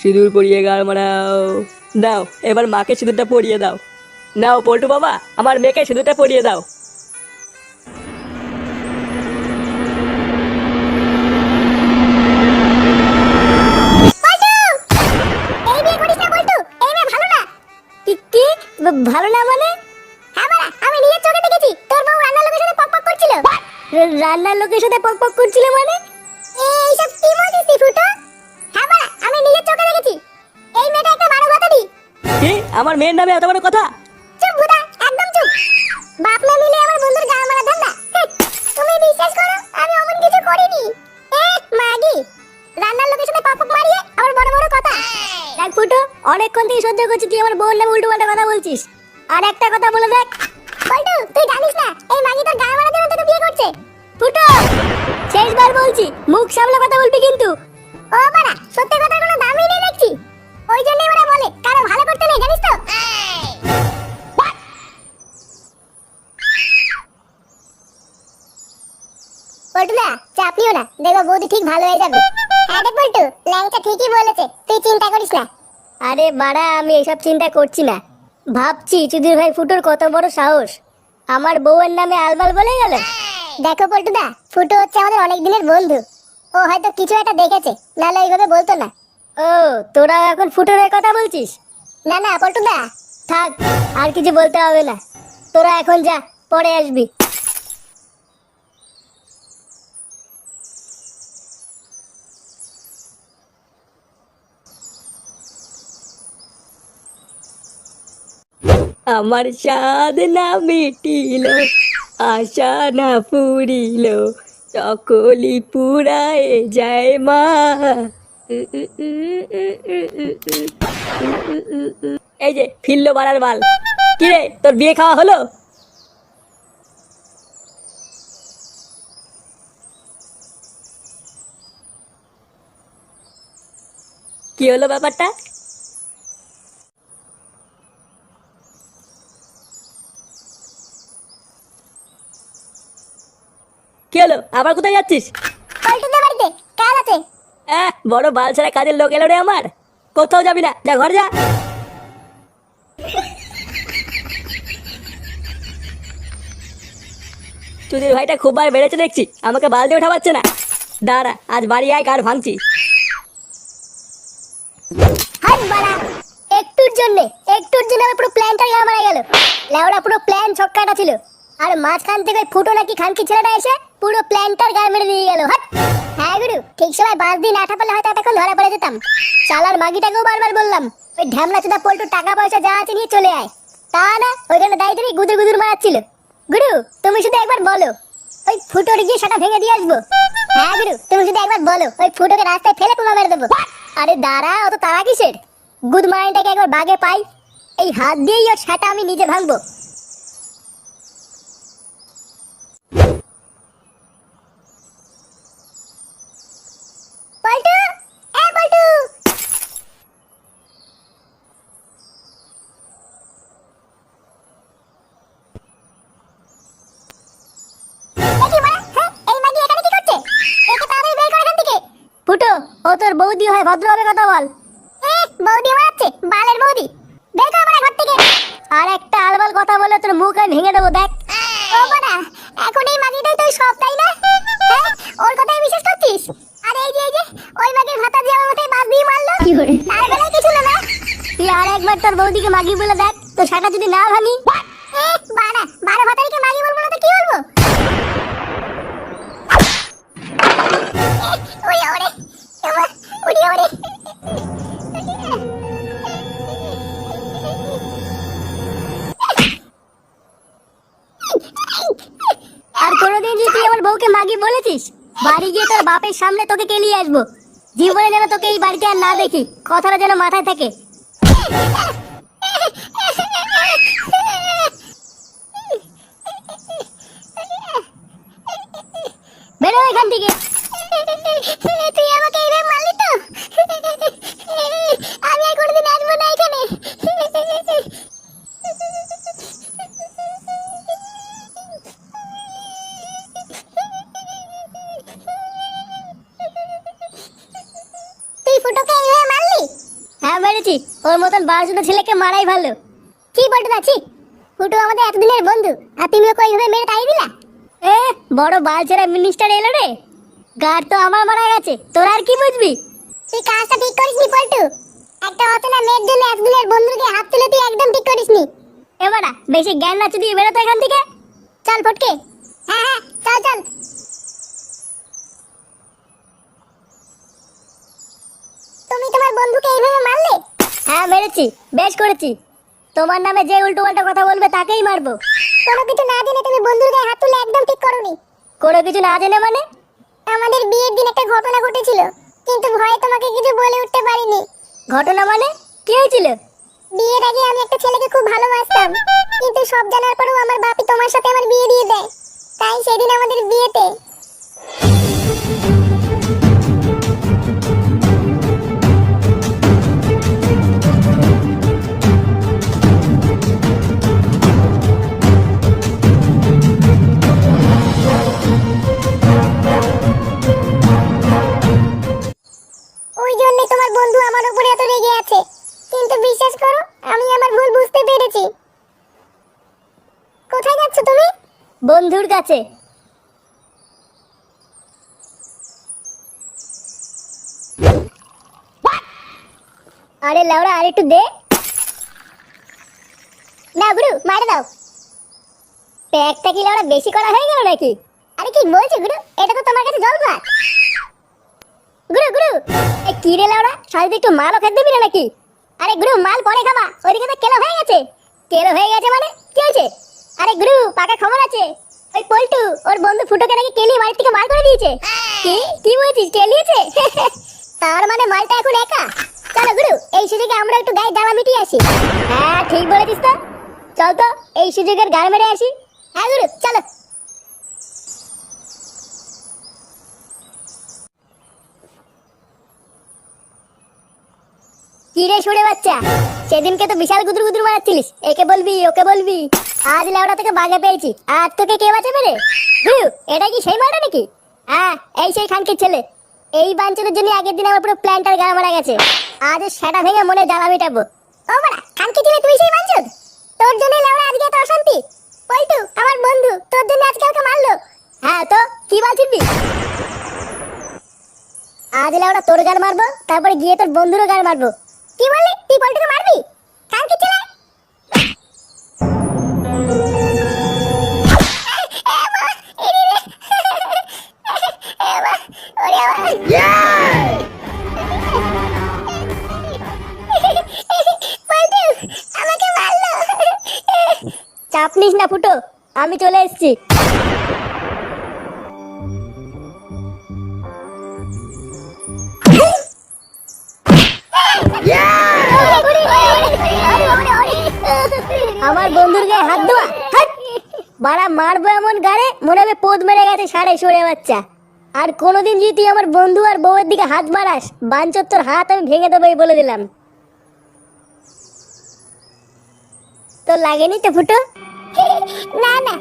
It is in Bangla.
সিঁদুর পরিয়ে গাল মারাও। দাও এবার মাকে সিঁদুরটা পরিয়ে দাও। নাও পল্টু বাবা আমার মেয়েকে সিঁদুরটা পরিয়ে দাও। ভালো না। মানে? হ্যাঁ আমি নিজের চোখে দেখেছি। তোর বউ রান্নার লোকের সাথে পক পক করছিল রান্নার লোকের সাথে পক পক করছিল মানে? এই সব কি বলছিস তুই ফুটো? আমি নিজের চোখে দেখেছি। এই মেয়েটা একটা মানব হতারি কি? আমার মেয়ের নামে এত বড় কথা? চুপ ভুদা একদম চুপ। বাপ মা মিলে আমার বন্ধুর গাল মারা ধান্দা তুমি বিশ্বাস করো আমি অমন কিছু করিনি। এ মাগি রান্নার লোকের সাথে পাপক মারিয়ে আমার বড় বড় কথা। দেখ ফুটো অনেকক্ষণ থেকে সহ্য করছি তুই আমার বউর নামে উল্টো পাল্টা কথা বলছিস। আর একটা কথা বলে দেখ। বল্টু তুই জানিস না এই মাগি তোর গাল মারার জন্য তোকে বিয়ে করছে? ফুটো শেষবার বলছি মুখ সামলে কথা বলবি কিন্তু। বলেছে তুই চিন্তা করিস না। আরে বাড়া আমি এসব চিন্তা করছি না। ভাবছি চুদির ভাই ফুটোর কত বড় সাহস। আমার বউয়ের নামে আলবাল বলে গেল। দেখো পল্টুদা ফুটো হচ্ছে আমাদের অনেক দিনের বন্ধু। ও হয়তো কিছু একটা দেখেছে নাহলে এইভাবে বলতো না। ও তোরা এখন ফুটোর হয়ে কথা বলছিস? না না পল্টুদা। থাক আর কিছু বলতে হবে না। তোরা এখন যা পরে আসবি। আমার স্বাদ না মিটিল, আশা না পুরিল সকলি পুরায় যায় মা। এই যে ফিরলো বাড়ার বাল। কিরে তোর বিয়ে খাওয়া হলো? কি হলো ব্যাপারটা? কি হলো? আবার কোথায় যাচ্ছিস? পল্টুদের বাড়িতে কাজ আছে। আহ, বড় বাল ছাড়া কাজের লোক এলো রে আমার। কোথাও যাবি না যা ঘর যা। চুদির ভাইটা খুব বার বেড়েছে দেখছি আমাকে বালতি ওঠা পাচ্ছে না। দাঁড়া আজ বাড়ি আয় কার ভাঙছি। হাত বাড়া একটুর জন্য একটুর জন্য আমার পুরো প্ল্যানটা গা মারা গেল। লেওড়া পুরো প্ল্যান ছক্কাটা ছিল। আর মাঝখান থেকে ফুটো নাকি খানকি ছেলেটা এসে পুরো প্ল্যানটার গা মেরে দিয়ে গেল, হাট। হ্যাঁ গুরু, ঠিক সময় বাস দিয়ে না ঠাপালে হয়তো এতক্ষণ ধরা পড়ে যেতাম। চালার মাগিটাকেও বারবার বললাম, ওই ঢ্যামলা চুদা পল্টু টাকা পয়সা যা আছে নিয়ে চলে আয়। তা না, ওইখানে দাঁড়িয়ে থেকে গুদুর গুদুর মারাচ্ছিল। গুরু, তুমি শুধু একবার বলো, ওই ফুটোর গিয়ে সেটা ভেঙে দিয়ে আসব? হ্যাঁ গুরু, তুমি শুধু একবার বলো, ওই ফুটোকে রাস্তায় ফেলে পুরো মেরে দেবো। আরে দাঁড়া, অত তারা কিসের? গুড মাইন্ডটাকে একবার বাগে পাই। এই হাত দিয়েই ওর সেটা আমি নিজে ভাঙবো পল্টু এ পল্টু ফুটো ও তোর বৌদি হয় ভদ্রভাবে কথা বল। এ বৌদি মারছে বালের বৌদি। বের কর ঘর থেকে। আর একটা আলবাল কথা বলে তোর মুখ আমি ভেঙে দেবো দেখ। ও বড়া এখন এই মাগিটাই তুই সব তাই না? হ্যাঁ? ওর কথাই বিশ্বাস করছিস? আর এই যে এই যে ওই মাগির ভাতা দিয়ে আমার মাথায় বাস দিয়ে মারলো। তার বেলায় কিছু না। তুই আর একবার তোর বৌদিকে মাগি বলে দেখ। তো সেটা যদি না ভাঙি। বাড়া বারো ভাতারিকে মাগি বলব না তো কি বলব? ওরে উড়ি ওরে। মাগি বলেছিস, বাড়ি গিয়ে তোর বাপের সামনে তোকে কেলিয়ে আসব। জীবনে যেন তোকে এই বাড়িতে আর না দেখি, কথাটা যেন মাথায় থাকে। মেরেছি ওর মতন বারোশো ছেলেকে মারাই ভালো। কি বলতে আছি ফুটু আমাদের এতদিনের বন্ধু। আর তুমি ওকে এইভাবে মেরে তাই দিলা? এ বড় বালছেরা মিনিস্টার এলো রে। গার্ড তো আমার মারা গেছে তোর আর কি বুঝবি? তুই কাজটা ঠিক করিসনি পল্টু। একটা অচেনা মেয়ের জন্য এতদিনের বন্ধুকে হাত তুলে তুই একদম ঠিক করিসনি। এবারা বেশি জ্ঞান না চুদিয়ে বেরোতো এখান থেকে? চল ফটকে। হ্যাঁ হ্যাঁ চল চল। তুমি তোমার বন্ধুকে এইভাবে মারলে? হ্যাঁ মেরেছি। বেশ করেছি। তোমার নামে যে উল্টো পাল্টা কথা বলবে তাকেই মারবো। কোনো কিছু না জেনে তুমি বন্ধুর গায়ে হাত তুলে একদম ঠিক করনি। কোনো কিছু না জেনে মানে? আমাদের বিয়ের দিন একটা ঘটনা ঘটেছিল কিন্তু ভয়ে তোমাকে কিছু বলে উঠতে পারিনি। ঘটনা মানে? কি হয়েছিল? বিয়ের আগে আমি একটা ছেলেকে খুব ভালোবাসতাম কিন্তু সব জানার পরেও আমার বাপি তোমার সাথে আমার বিয়ে দিয়ে দেয়। তাই সেদিন আমাদের বিয়েতে আছে। কিন্তু বিশ্বাস করো আমি আমার ভুল বুঝতে পেরেছি। কোথায় যাচ্ছ তুমি? বন্ধুর কাছে। আরে লাউরা আর একটু দে। না গুরু মারে দাও। প্যাকটা কি লাউরা বেশি করা হয়ে গেল নাকি? আরে কি বলছো গুরু? এটা তো তোমার কাছে জল ভাত গুরু গুরু। এ, কি রে লাউড়া সাথে একটু মালও খেতে দিবি না নাকি? আরে গুরু, মাল পরে খাবা। ওইদিকে তো কেলো হয়ে গেছে। কেলো হয়ে গেছে মানে? কি হয়েছে? আরে গুরু, পাকা খবর আছে। ওই পল্টু, ওর বন্ধু ফুটোকে নাকি কেলি বাড়ি থেকে বার করে দিয়েছে। কি? কি বলছিস কেলিয়েছে তার মানে মালটা এখন একা। চলো গুরু, এই সুযোগে আমরা একটু গায়ে জ্বালা মিটিয়ে আসি। হ্যাঁ ঠিক বলেছিস তো। চল তো, এই সুযোগের গাড়ি মেরে আসি। হ্যাঁ গুরু, চলো। কি সুরে বাচ্চা? সেদিনকে তো বিশাল গুদুর গুদুর মারাচ্ছিলিস। একে বলবি, ওকে বলবি। আজ লেওড়া থেকে বাগে পেয়েছি। আর তোকে কে বাঁচাবে রে? এটা কি সেই মারা নাকি? হ্যাঁ এই সেই খানকির ছেলে। এই বাঞ্চনের জন্য আগের দিন আমার পুরো প্ল্যানটার গা মারা গেছে। আজ সেটা ভেঙে মনে জ্বালা মেটাবো। ও বাড়া, খানকি ছেলে, তুই সেই বাঞ্চন তোর জন্য লেওড়া আজকে এত অশান্তি। পল্টু, আমার বন্ধু, তোর জন্য আজকে ওকে মারলো। হ্যাঁ তো কি বলছিস আজ লেওড়া তোর গান মারবো, তারপরে গিয়ে তোর বন্ধুরও গান মারবো। পল্টুকে মারবি কাল কি ছেলে চাপ নিস না ফুটো আমি চলে এসেছি আমার বন্ধুর গায়ে হাত দেওয়া! বাড়া মারবো এমন গাড়ে, মনে হবে পোদ মেরে গেছে সাড়ে সরে বাচ্চা। আর কোনোদিন যদি তুই আমার বন্ধু আর বউয়ের দিকে হাত বাড়াস বাঞ্চর তোর হাত আমি ভেঙে দেবো বলে দিলাম। তো লাগেনি তো ফুটো? না না।